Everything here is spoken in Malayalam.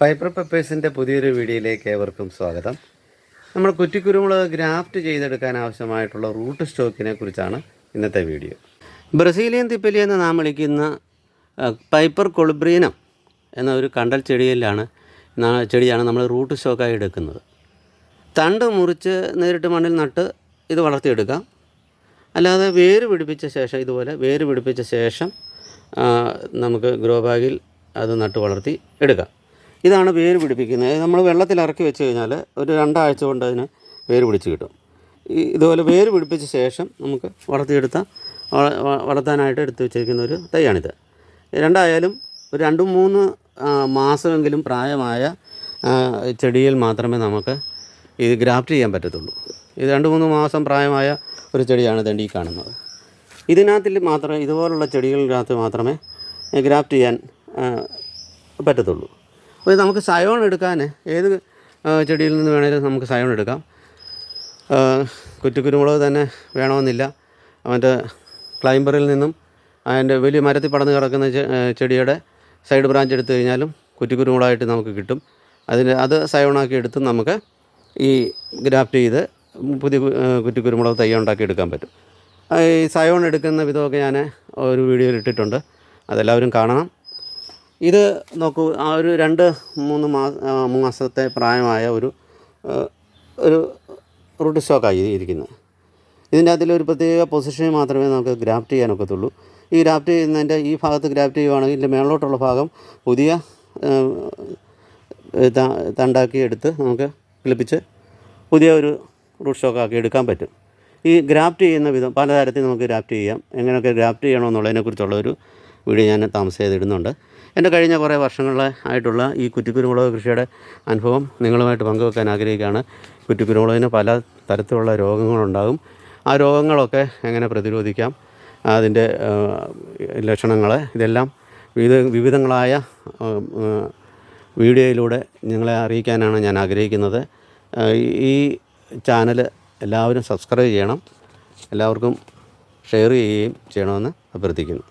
പൈപ്പർ പെപ്പേഴ്സിന്റെ പുതിയൊരു വീഡിയോയിലേക്ക് ഏവർക്കും സ്വാഗതം. നമ്മൾ കുറ്റിക്കുരുമുളക് ഗ്രാഫ്റ്റ് ചെയ്തെടുക്കാൻ ആവശ്യമായിട്ടുള്ള റൂട്ട് സ്റ്റോക്കിനെ കുറിച്ചാണ് ഇന്നത്തെ വീഡിയോ. ബ്രസീലിയൻ തിപ്പലി എന്ന് നാം വിളിക്കുന്ന പൈപ്പർ കൊളുബ്രീനം എന്ന ഒരു കണ്ടൽ ചെടിയിലാണ് ചെടിയാണ് നമ്മൾ റൂട്ട് സ്റ്റോക്കായി എടുക്കുന്നത്. തണ്ട് മുറിച്ച് നേരിട്ട് മണ്ണിൽ നട്ട് ഇത് വളർത്തിയെടുക്കാം. അല്ലാതെ വേര് പിടിപ്പിച്ച ശേഷം ഇതുപോലെ വേര് പിടിപ്പിച്ച ശേഷം നമുക്ക് ഗ്രോ ബാഗിൽ അത് നട്ട് വളർത്തി എടുക്കാം. ഇതാണ് വേര് പിടിപ്പിക്കുന്നത്. നമ്മൾ വെള്ളത്തിൽ ഇറക്കി വെച്ച് കഴിഞ്ഞാൽ ഒരു രണ്ടാഴ്ച കൊണ്ട് അതിന് വേര് പിടിച്ച് കിട്ടും. ഈ ഇതുപോലെ വേര് പിടിപ്പിച്ച ശേഷം നമുക്ക് വളർത്തിയെടുത്ത വളർത്താനായിട്ട് എടുത്ത് വെച്ചിരിക്കുന്ന ഒരു തൈയാണിത്. രണ്ടായാലും ഒരു രണ്ട് മൂന്ന് മാസമെങ്കിലും പ്രായമായ ചെടിയിൽ മാത്രമേ നമുക്ക് ഇത് ഗ്രാഫ്റ്റ് ചെയ്യാൻ പറ്റത്തുള്ളൂ. ഇത് രണ്ട് മൂന്ന് മാസം പ്രായമായ ഒരു ചെടിയാണ് തണ്ടി കാണുന്നത്. ഇതിനകത്തിൽ മാത്രമേ ഇതുപോലുള്ള ചെടികളിനകത്ത് മാത്രമേ ഗ്രാഫ്റ്റ് ചെയ്യാൻ പറ്റത്തുള്ളൂ. അപ്പോൾ നമുക്ക് സയോൺ എടുക്കാൻ ഏത് ചെടിയിൽ നിന്ന് വേണമെങ്കിലും നമുക്ക് സയോൺ എടുക്കാം. കുറ്റിക്കുരുമുളക് തന്നെ വേണമെന്നില്ല. മറ്റേ ക്ലൈംബറിൽ നിന്നും അതിന്റെ വലിയ മരത്തിൽ പടർന്ന് കിടക്കുന്ന ചെടിയുടെ സൈഡ് ബ്രാഞ്ച് എടുത്തു കഴിഞ്ഞാലും കുറ്റിക്കുരുമുളകായിട്ട് നമുക്ക് കിട്ടും. അതിന് അത് സയോണാക്കി എടുത്ത് നമുക്ക് ഈ ഗ്രാഫ്റ്റ് ചെയ്ത് പുതിയ കുറ്റിക്കുരുമുളക് തൈ ഉണ്ടാക്കി എടുക്കാൻ പറ്റും. ഈ സയോൺ എടുക്കുന്ന വിധമൊക്കെ ഞാൻ ഒരു വീഡിയോയിൽ ഇട്ടിട്ടുണ്ട്. അതെല്ലാവരും കാണണം. ഇത് നോക്കൂ ആ ഒരു രണ്ട് മൂന്ന് മാസത്തെ പ്രായമായ ഒരു ഒരു റൂട്ട് സ്റ്റോക്കായി ഇരിക്കുന്നത് ഇതിന്റെ അതിൽ ഒരു പ്രത്യേക പൊസിഷനിൽ മാത്രമേ നമുക്ക് ഗ്രാഫ്റ്റ് ചെയ്യാനൊക്കത്തുള്ളൂ ഈ ഗ്രാഫ്റ്റ് ചെയ്യുന്നതിന്റെ ഈ ഭാഗത്ത് ഗ്രാഫ്റ്റ് ചെയ്യുവാണെങ്കിൽ ഇതിന്റെ മേളോട്ടുള്ള ഭാഗം പുതിയ തണ്ടാക്കി എടുത്ത് നമുക്ക് കിളിപ്പിച്ച് പുതിയ ഒരു റൂട്ട് സ്റ്റോക്കാക്കി എടുക്കാൻ പറ്റും. ഈ ഗ്രാഫ്റ്റ് ചെയ്യുന്ന വിധം പലതരത്തിൽ നമുക്ക് ഗ്രാഫ്റ്റ് ചെയ്യാം. എങ്ങനെയൊക്കെ ഗ്രാഫ്റ്റ് ചെയ്യണമെന്നുള്ളതിനെക്കുറിച്ചുള്ള ഒരു വീഡിയോ ഞാൻ താമസിയാതെ ഇടുന്നുണ്ട്. എന്റെ കഴിഞ്ഞ കുറേ വർഷങ്ങളെ ആയിട്ടുള്ള ഈ കുറ്റിക്കുരുമുളക് കൃഷിയുടെ അനുഭവം നിങ്ങളുമായിട്ട് പങ്കുവെക്കാൻ ആഗ്രഹിക്കുകയാണ്. കുറ്റിക്കുരുമുളകിന് പല തരത്തിലുള്ള രോഗങ്ങളുണ്ടാകും. ആ രോഗങ്ങളൊക്കെ എങ്ങനെ പ്രതിരോധിക്കാം? അതിന്റെ ലക്ഷണങ്ങൾ ഇതെല്ലാം വിവിധ വിവിധങ്ങളായ വീഡിയോയിലൂടെ നിങ്ങളെ അറിയിക്കാനാണ് ഞാൻ ആഗ്രഹിക്കുന്നത്. ഈ ചാനൽ എല്ലാവരും സബ്സ്ക്രൈബ് ചെയ്യണം. എല്ലാവർക്കും ഷെയർ ചെയ്യുകയും ചെയ്യണമെന്ന് അഭ്യർത്ഥിക്കുന്നു.